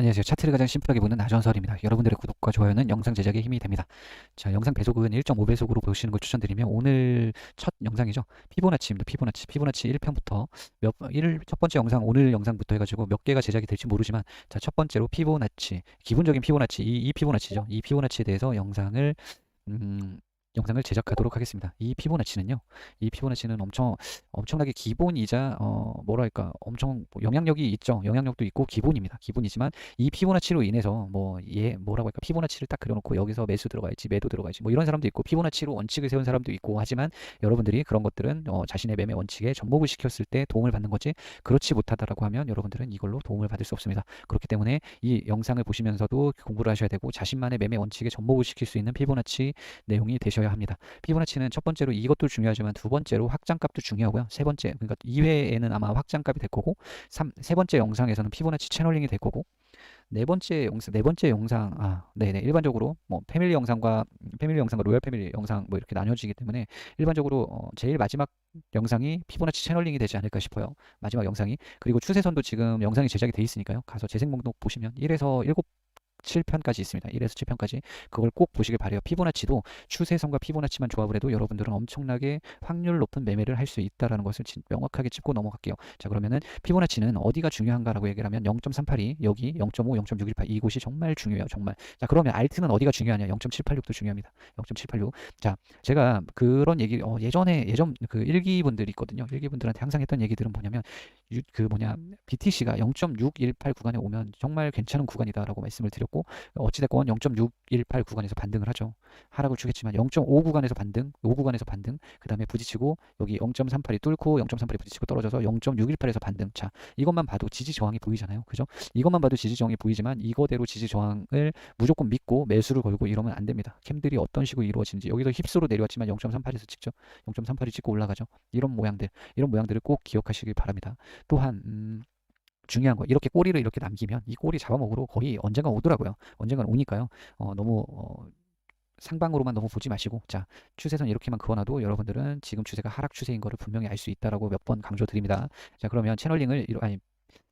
안녕하세요. 차트를 가장 심플하게 보는 나전설입니다. 여러분들의 구독과 좋아요는 영상 제작에 힘이 됩니다. 자, 영상 배속은 1.5배속으로 보시는 걸 추천드리며 오늘 첫 영상이죠. 피보나치입니다. 피보나치. 피보나치 1편부터 몇, 1, 첫 번째 영상, 오늘 영상부터 해가지고 몇 개가 제작이 될지 모르지만 자, 첫 번째로 피보나치. 기본적인 피보나치, 이, 이 피보나치죠. 이 피보나치에 대해서 영상을 음, 영상을 제작하도록 하겠습니다. 이 피보나치는요. 이 피보나치는 엄청 엄청나게 기본이자 어 뭐랄까 엄청 뭐 영향력이 있죠. 영향력도 있고 기본입니다. 기본이지만 이 피보나치로 인해서 뭐얘 뭐라고 할까 피보나치를 딱 그려놓고 여기서 매수 들어가야지 매도 들어가야지 뭐 이런 사람도 있고 피보나치로 원칙을 세운 사람도 있고 하지만 여러분들이 그런 것들은 어 자신의 매매 원칙에 접목을 시켰을 때 도움을 받는 거지 그렇지 못하다라고 하면 여러분들은 이걸로 도움을 받을 수 없습니다. 그렇기 때문에 이 영상을 보시면서도 공부를 하셔야 되고 자신만의 매매 원칙에 접목을 시킬 수 있는 피보나치 내용이 되셔야 합니다. 피보나치는 첫 번째로 이것도 중요하지만 두 번째로 확장값도 중요하고요. 세 번째 그러니까 2회에는 아마 확장값이 될 거고 3, 세 번째 영상에서는 피보나치 채널링이 될 거고 네 번째 영상 네 번째 영상 아 네네 일반적으로 뭐 패밀리 영상과 패밀리 영상과 로얄 패밀리 영상 뭐 이렇게 나뉘어지기 때문에 일반적으로 어, 제일 마지막 영상이 피보나치 채널링이 되지 않을까 싶어요 마지막 영상이 그리고 추세선도 지금 영상이 제작이 돼 있으니까요 가서 재생 목록 보시면 1에서 7 7편까지 있습니다. 1에서 7편까지 그걸 꼭 보시길 바래요. 피보나치도 추세선과 피보나치만 조합을 해도 여러분들은 엄청나게 확률 높은 매매를 할 수 있다라는 것을 명확하게 짚고 넘어갈게요. 자 그러면은 피보나치는 어디가 중요한가라고 얘기를 하면 0.382 여기 0.5 0.618 이곳이 정말 중요해요. 정말. 자 그러면 알트는 어디가 중요하냐? 0.786도 중요합니다. 0.786. 자 제가 그런 얘기 어, 예전에 예전 그 일기분들이 있거든요. 일기분들한테 항상 했던 얘기들은 뭐냐면 유, 그 뭐냐 BTC가 0.618 구간에 오면 정말 괜찮은 구간이다라고 말씀을 드렸고 어찌됐건 0.618 구간에서 반등을 하죠. 하락을 주겠지만 0.5 구간에서 반등, 5 구간에서 반등, 그 다음에 부딪히고 여기 0.38이 뚫고 0.38이 부딪히고 떨어져서 0.618에서 반등. 자, 이것만 봐도 지지 저항이 보이잖아요. 그죠? 이것만 봐도 지지 저항이 보이지만 이거대로 지지 저항을 무조건 믿고 매수를 걸고 이러면 안 됩니다. 캠들이 어떤 식으로 이루어지는지 여기서 힙스로 내려왔지만 0.38에서 찍죠. 0.38이 찍고 올라가죠. 이런 모양들, 이런 모양들을 꼭 기억하시길 바랍니다. 또한 음, 중요한 거 이렇게 꼬리를 이렇게 남기면 이 꼬리 잡아먹으러 거의 언젠가 오더라고요. 언젠가 오니까요. 어, 너무 어, 상방으로만 너무 보지 마시고 자 추세선 이렇게만 그어놔도 여러분들은 지금 추세가 하락 추세인 거를 분명히 알 수 있다라고 몇 번 강조드립니다. 자 그러면 채널링을 이러, 아니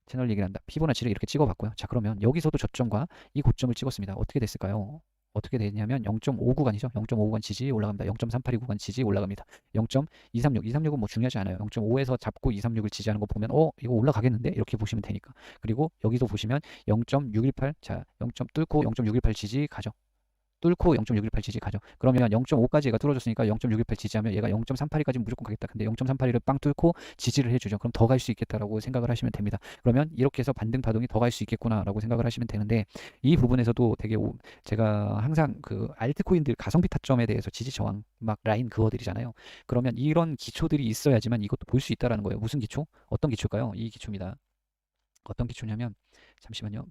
채널링이란다 피보나치를 이렇게 찍어봤고요. 자 그러면 여기서도 저점과 이 고점을 찍었습니다. 어떻게 됐을까요? 어떻게 되냐면 0.5 구간이죠. 0.5 구간 지지 올라갑니다. 0.382 구간 지지 올라갑니다. 0.236, 236은 뭐 중요하지 않아요. 0.5에서 잡고 236을 지지하는 거 보면 어 이거 올라가겠는데 이렇게 보시면 되니까. 그리고 여기서 보시면 0.618, 자 0점 뚫고 0.618 지지 가죠. 뚫고 0.618 지지 가죠. 그러면 0.5까지 얘가 뚫어줬으니까 0.618 지지하면 얘가 0.382까지 무조건 가겠다. 근데 0.382를 빵 뚫고 지지를 해주죠. 그럼 더 갈 수 있겠다라고 생각을 하시면 됩니다. 그러면 이렇게 해서 반등 파동이 더 갈 수 있겠구나라고 생각을 하시면 되는데 이 부분에서도 되게 오, 제가 항상 그 알트코인들 가성비 타점에 대해서 지지 저항 막 라인 그어드리잖아요. 그러면 이런 기초들이 있어야지만 이것도 볼 수 있다라는 거예요. 무슨 기초? 어떤 기초일까요? 이 기초입니다. 어떤 기초냐면 잠시만요.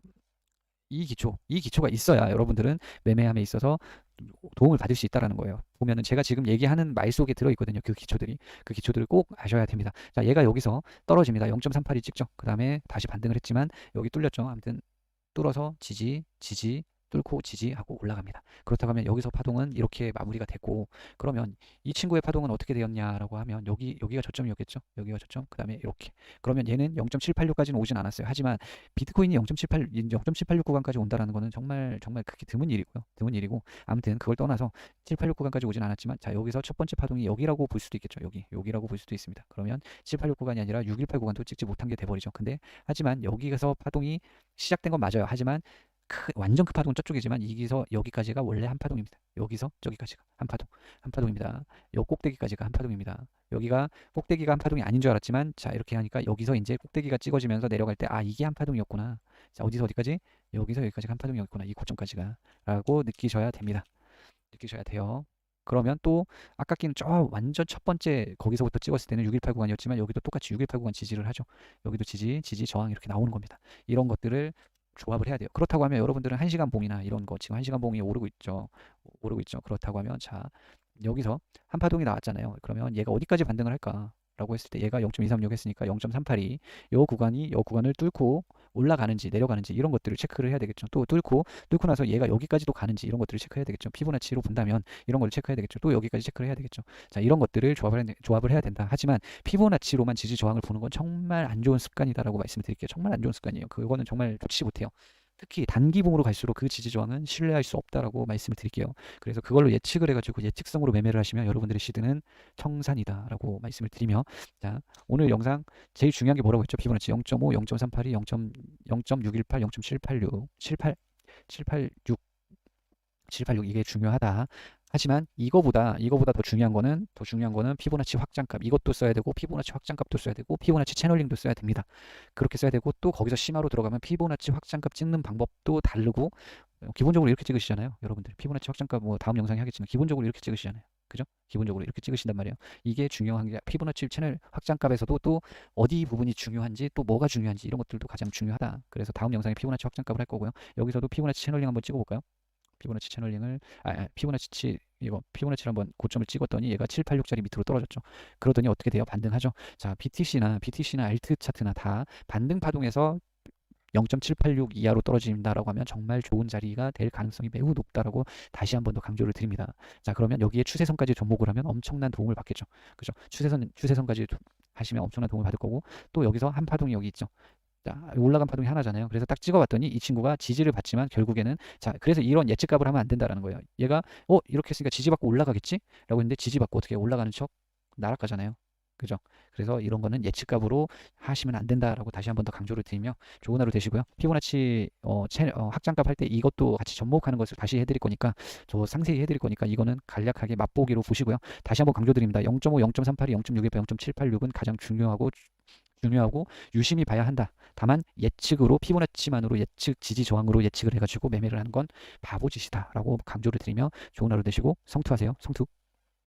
이 기초, 이 기초가 있어야 여러분들은 매매함에 있어서 도움을 받을 수 있다라는 거예요. 보면은 제가 지금 얘기하는 말 속에 들어 있거든요. 그 기초들이. 그 기초들을 꼭 아셔야 됩니다. 자, 얘가 여기서 떨어집니다. 0.38이 찍죠. 그 다음에 다시 반등을 했지만 여기 뚫렸죠. 아무튼 뚫어서 지지, 지지, 뚫고 지지하고 올라갑니다. 그렇다고 하면 여기서 파동은 이렇게 마무리가 됐고 그러면 이 친구의 파동은 어떻게 되었냐라고 하면 여기 여기가 저점이었겠죠. 여기가 저점. 그다음에 이렇게. 그러면 얘는 0.786까지는 오진 않았어요. 하지만 비트코인이 0.78 0.786 구간까지 온다라는 거는 정말 정말 크게 드문 일이고요. 드문 일이고 아무튼 그걸 떠나서 786 구간까지 오진 않았지만 자, 여기서 첫 번째 파동이 여기라고 볼 수도 있겠죠. 여기. 여기라고 볼 수도 있습니다. 그러면 786 구간이 아니라 618 구간도 찍지 못한 게 돼 버리죠. 근데 하지만 여기에서 파동이 시작된 건 맞아요. 하지만 크, 완전 그 파동은 저쪽이지만 여기서 여기까지가 원래 한 파동입니다. 여기서 저기까지가 한 파동, 한 파동입니다. 요 꼭대기까지가 한 파동입니다. 여기가 꼭대기가 한 파동이 아닌 줄 알았지만 자 이렇게 하니까 여기서 이제 꼭대기가 찍어지면서 내려갈 때 아 이게 한 파동이었구나. 자 어디서 어디까지? 여기서 여기까지 한 파동이었구나. 이 고점까지가 라고 느끼셔야 됩니다. 느끼셔야 돼요. 그러면 또 아까 끼는 저 완전 첫 번째 거기서부터 찍었을 때는 618 구간이었지만 여기도 똑같이 618 구간 지지를 하죠. 여기도 지지, 지지, 저항 이렇게 나오는 겁니다. 이런 것들을 조합을 해야 돼요. 그렇다고 하면 여러분들은 1시간 봉이나 이런 거 지금 1시간 봉이 오르고 있죠. 오르고 있죠. 그렇다고 하면 자 여기서 한 파동이 나왔잖아요. 그러면 얘가 어디까지 반등을 할까? 라고 했을 때 얘가 0.236 했으니까 0.382 요 구간이 요 구간을 뚫고 올라가는지 내려가는지 이런 것들을 체크를 해야 되겠죠. 또 뚫고 뚫고 나서 얘가 여기까지도 가는지 이런 것들을 체크해야 되겠죠. 피보나치로 본다면 이런 걸 체크해야 되겠죠. 또 여기까지 체크를 해야 되겠죠. 자 이런 것들을 조합을, 조합을 해야 된다. 하지만 피보나치로만 지지 저항을 보는 건 정말 안 좋은 습관이다라고 말씀을 드릴게요. 정말 안 좋은 습관이에요. 그거는 정말 좋지 못해요. 특히 단기봉으로 갈수록 그 지지 저항은 신뢰할 수 없다라고 말씀을 드릴게요. 그래서 그걸로 예측을 해가지고 예측성으로 매매를 하시면 여러분들의 시드는 청산이다라고 말씀을 드리며 자 오늘 영상 제일 중요한 게 뭐라고 했죠? 피보나치 0.5, 0.382, 0. 0.618, 0.786, 78, 786, 786 이게 중요하다. 하지만 이거보다 이거보다 더 중요한 거는 더 중요한 거는 피보나치 확장값 이것도 써야 되고 피보나치 확장값도 써야 되고 피보나치 채널링도 써야 됩니다. 그렇게 써야 되고 또 거기서 심화로 들어가면 피보나치 확장값 찍는 방법도 다르고 어, 기본적으로 이렇게 찍으시잖아요. 여러분들 피보나치 확장값 뭐 다음 영상에 하겠지만 기본적으로 이렇게 찍으시잖아요. 그죠? 기본적으로 이렇게 찍으신단 말이에요. 이게 중요한 게 피보나치 채널 확장값에서도 또 어디 부분이 중요한지 또 뭐가 중요한지 이런 것들도 가장 중요하다. 그래서 다음 영상에 피보나치 확장값을 할 거고요. 여기서도 피보나치 채널링 한번 찍어볼까요? 피보나치 채널링을 아, 아 피보나치 치 이거 피보나치를 한번 고점을 찍었더니 얘가 786짜리 밑으로 떨어졌죠. 그러더니 어떻게 돼요? 반등하죠. 자, BTC나 BTC나 알트 차트나 다 반등 파동에서 0.786 이하로 떨어진다라고 하면 정말 좋은 자리가 될 가능성이 매우 높다라고 다시 한 번 더 강조를 드립니다. 자, 그러면 여기에 추세선까지 접목을 하면 엄청난 도움을 받겠죠. 그죠? 추세선 추세선까지 도- 하시면 엄청난 도움을 받을 거고 또 여기서 한 파동이 여기 있죠. 자, 올라간 파동이 하나잖아요. 그래서 딱 찍어봤더니 이 친구가 지지를 받지만 결국에는 자, 그래서 이런 예측값을 하면 안 된다라는 거예요. 얘가 어 이렇게 했으니까 지지받고 올라가겠지?라고 했는데 지지받고 어떻게 올라가는 척 날아가잖아요. 그죠? 그래서 이런 거는 예측값으로 하시면 안 된다라고 다시 한 번 더 강조를 드리며 좋은 하루 되시고요. 피보나치 어, 채, 어, 확장값 할 때 이것도 같이 접목하는 것을 다시 해드릴 거니까 저 상세히 해드릴 거니까 이거는 간략하게 맛보기로 보시고요. 다시 한 번 강조드립니다. 0.5, 0.382, 0.618, 0.786은 가장 중요하고 중요하고 유심히 봐야 한다. 다만 예측으로 피보나치만으로 예측 지지 저항으로 예측을 해가지고 매매를 하는 건 바보짓이다라고 강조를 드리며 좋은 하루 되시고 성투하세요. 성투.